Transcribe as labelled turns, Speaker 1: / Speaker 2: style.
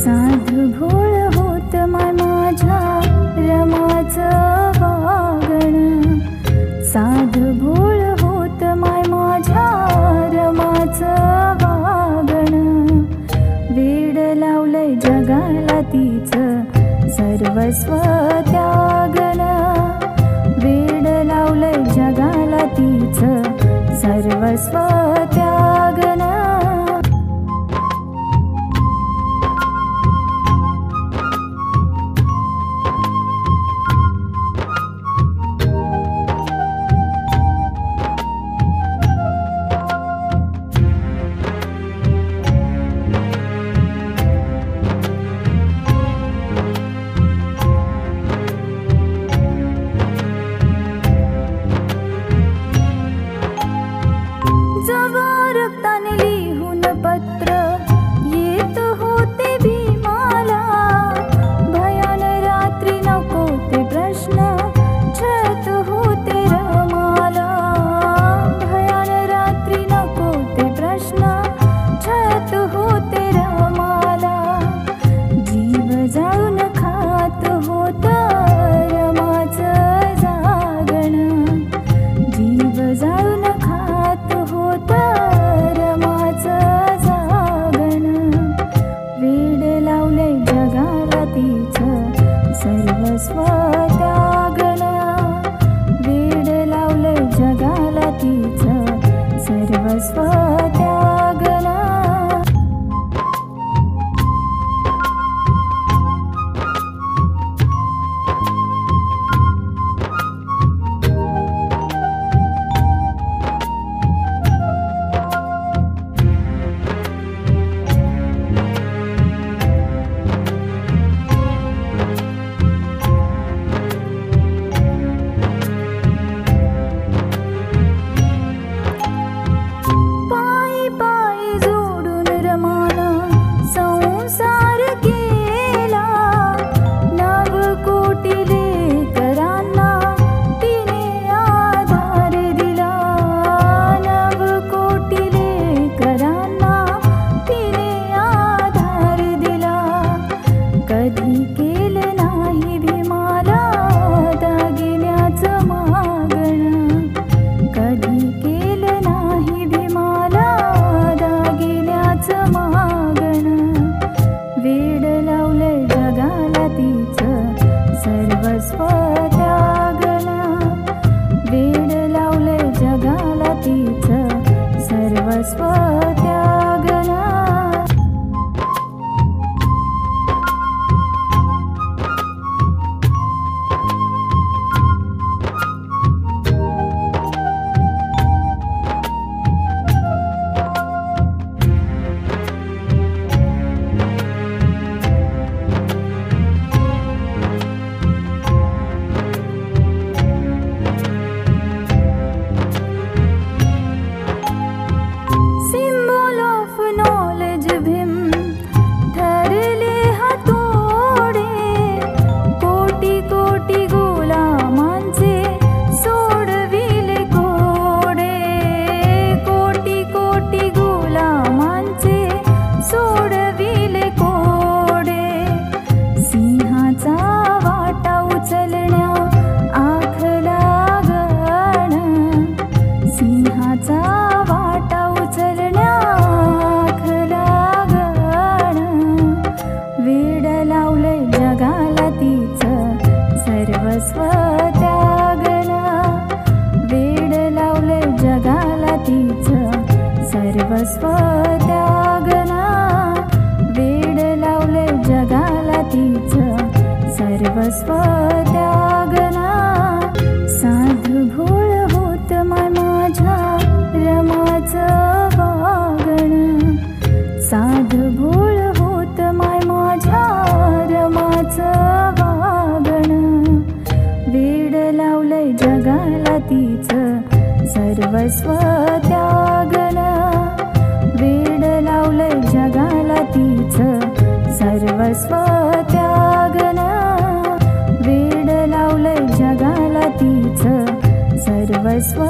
Speaker 1: साध भोळ होत माय माझ्या रमाच वागण. साध भोळ होत माय माझ्या रमाच वागण. वेड लावलंय जगाला तीच सर्वस्व त्यागण. वेड लावलंय जगाला तीच सर्वस्व त्याग smile. was what सर्वस्व त्यागना वेड लावले जगाला तीच. सर्वस्व त्यागना साधू भूळ होत माझ्या रमाच वागण. साधू भूळ होत माय माझ्या रमाच वागण. वेड लावले जगाला तीच. सर्वस्व त्या सर्वस्व त्यागना वेड लावलं जगाला तीच. सर्वस्व